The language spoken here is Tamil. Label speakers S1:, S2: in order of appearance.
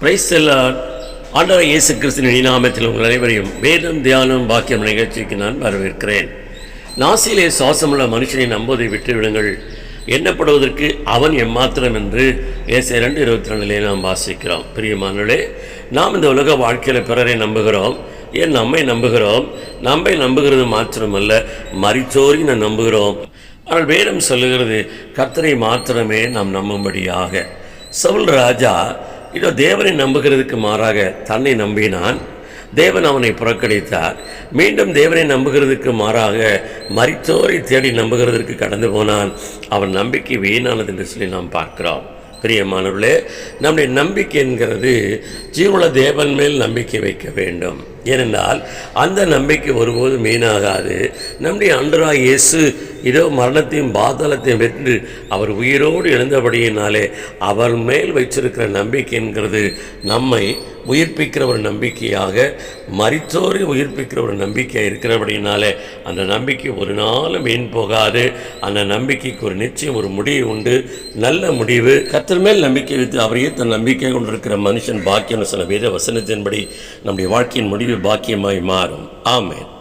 S1: பிரைஸ் செல்லார் ஆண்டவர் இயேசு கிறிஸ்துவின் நாமத்தில் உங்கள் அனைவரையும் வேதம் தியானம் பாக்கியம் நிகழ்ச்சிக்கு நான் வரவேற்கிறேன். நாசியிலே சுவாசமுள்ள மனுஷனை நம்புவதை விட்டுவிடுங்கள். எண்ணப்படுவதற்கு அவன் எம்மாத்திரம் என்று ஏசை இரண்டு இருபத்தி ரெண்டிலே நாம் வாசிக்கிறோம். பிரியமானே நாம் இந்த உலக வாழ்க்கையில் பிறரை நம்புகிறோம். ஏன் நம்மை நம்புகிறோம்? நம்மை நம்புகிறது மாத்திரமல்ல மறிச்சோரி நான் நம்புகிறோம். ஆனால் வேதம் சொல்லுகிறது கர்த்தரை மாத்திரமே நாம் நம்பும்படியாக. சவுல் ராஜா இதோ தேவனை நம்புகிறதுக்கு மாறாக தன்னை நம்பினான். தேவன் அவனை புறக்கணித்தார். மீண்டும் தேவனை நம்புகிறதுக்கு மாறாக மறித்தோரை தேடி நம்புகிறதற்கு கடந்து போனான். அவன் நம்பிக்கை வீணானது என்று சொல்லி நாம் பார்க்கிறோம். பிரியமானவர்களே நம்முடைய நம்பிக்கை என்கிறது ஜீவனுள்ள தேவன் மேல் நம்பிக்கை வைக்க வேண்டும். ஏனென்றால் அந்த நம்பிக்கை ஒருபோதும் வீணாகாது. நம்முடைய அன்றா இயேசு இதோ மரணத்தையும் பாதாளத்தையும் வென்று அவர் உயிரோடு எழுந்தபடியினாலே அவர் மேல் வைச்சிருக்கிற நம்பிக்கை என்கிறது. நம்மை உயிர்ப்பிக்கிற ஒரு நம்பிக்கையாக மறித்தோரை உயிர்ப்பிக்கிற ஒரு நம்பிக்கை இருக்கிறபடினாலே அந்த நம்பிக்கை ஒரு நாளும் வீண் போகாது. அந்த நம்பிக்கைக்கு ஒரு நிச்சயம் ஒரு முடிவு உண்டு. நல்ல முடிவு. கத்தர் மேல் நம்பிக்கை வைத்து அவரையே தன் நம்பிக்கை கொண்டிருக்கிற மனுஷன் பாக்கியம் சொன்ன வேத வசனத்தின்படி நம்முடைய வாழ்க்கையின் முடிவு பாக்கியமாய் மாறும். ஆமேன்.